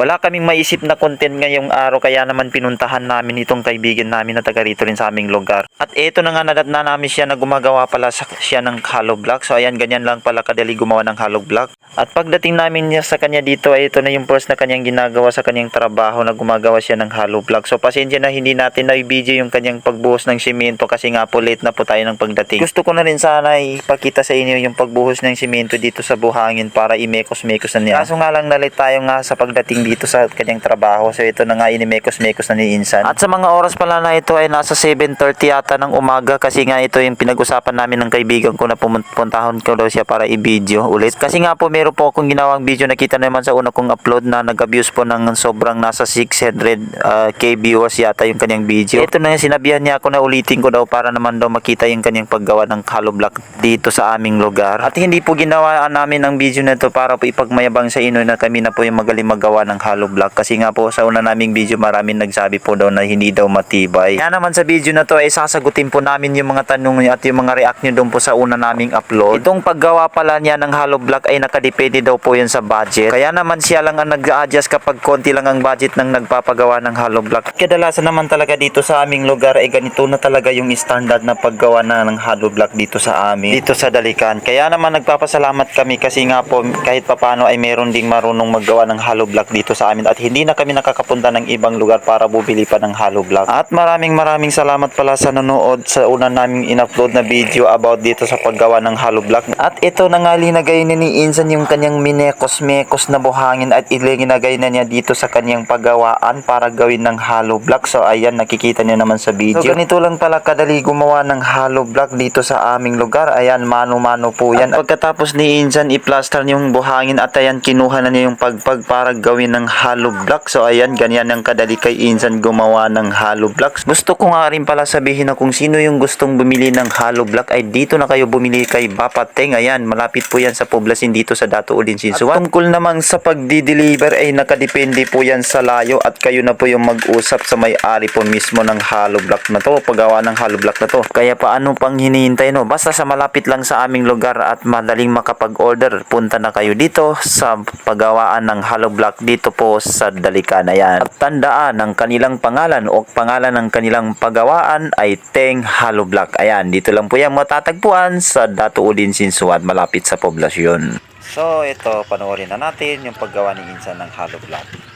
Wala kaming maisip na content ngayong araw kaya naman pinuntahan namin itong kaibigan namin na taga rito rin sa aming lugar. At eto na nga nadat na namin siya na gumagawa pala sa, siya ng hollow block. So ayan ganyan lang pala kadali gumawa ng hollow block. At pagdating namin niya sa kanya dito ay ito na yung first na kanyang ginagawa sa kanyang trabaho na gumagawa siya ng hollow block. So pasensya na hindi natin na video yung kanyang pagbuhos ng simento kasi nga po late na po tayo ng pagdating. Gusto ko na rin sana ipakita sa inyo yung pagbuhos ng simento dito sa buhangin para imekos-mekos na niya. Kaso nga lang nalit tayo nga sa pagdating dito sa kanyang trabaho. So ito na nga inimekos-mekos na ni Insan. At sa mga oras pala na ito ay nasa 7.30 yata ng umaga kasi nga ito yung pinag-usapan namin ng kaibigan ko na pumuntahan ko daw siya para i-video ulit. Kasi nga po meron po akong ginawang video nakita naman sa una kong upload na nag-abuse po ng sobrang nasa 600 uh, k viewers yata yung kanyang video. Ito na yung sinabihan niya ako na ulitin ko daw para naman daw makita yung kanyang paggawa ng hollow block dito sa aming lugar. At hindi po ginawa namin ang video na ito para po ipagmayabang sa inyo na kami na po yung magaling magawa ng hollow block. Kasi nga po sa una naming video maraming nagsabi po daw na hindi daw matibay. Kaya naman sa video na to ay sasagutin po namin yung mga tanong niyo at yung mga react niyo doon po sa una naming upload. Itong paggawa pala niya ng hollow block ay nakadepende daw po yan sa budget. Kaya naman siya lang ang nag-adjust kapag konti lang ang budget ng nagpapagawa ng hollow block. Kadalasan naman talaga dito sa aming lugar ay ganito na talaga yung standard na paggawa na ng hollow block dito sa amin. Dito sa Dalikan. Kaya naman nagpapasalamat kami kasi nga po kahit papano ay meron ding marunong maggawa ng hollow block dito sa amin at hindi na kami nakakapunta ng ibang lugar para bubili pa ng hollow block. At maraming maraming salamat pala sa nanood sa una naming in-upload na video about dito sa paggawa ng hollow block. At ito na nga linagay ni ni Insan yung kanyang minekos-mekos na buhangin at ilinagay na niya dito sa kanyang paggawaan para gawin ng hollow block. So ayan nakikita niyo naman sa video. So ganito lang pala kadali gumawa ng hollow block dito sa aming lugar. Ayan mano-mano po yan. At pagkatapos ni Insan i-plaster yung buhangin at ayan kinuha na niya yung pagpag para gawin ng hollow block. So ayan ganyan ang kadali kay Insan gumawa ng hollow blocks. Gusto ko nga rin pala sabihin na kung sino yung gustong bumili ng hollow block ay dito na kayo bumili kay Bapateng. Ayan malapit po yan sa Poblasin dito sa Dato Ulin Sinsuan. At tungkol naman sa pagdi-deliver ay nakadepende po yan sa layo at kayo na po yung mag-usap sa may-ari po mismo ng hollow block na to. Paggawa ng hollow block na to. Kaya paano pang hinihintay no? Basta sa malapit lang sa aming lugar at madaling makapag-order. Punta na kayo dito sa paggawaan ng hollow block dito po sa Dalikan. Ayan. At tandaan ang kanilang pangalan o pangalan ng kanilang paggawaan ay Teng Hollow Block. Ayan, dito lang po yan matatagpuan sa Dato Udin Sinsuat malapit sa poblasyon. So ito, panoorin na natin yung paggawa ni Insan ng hollow block.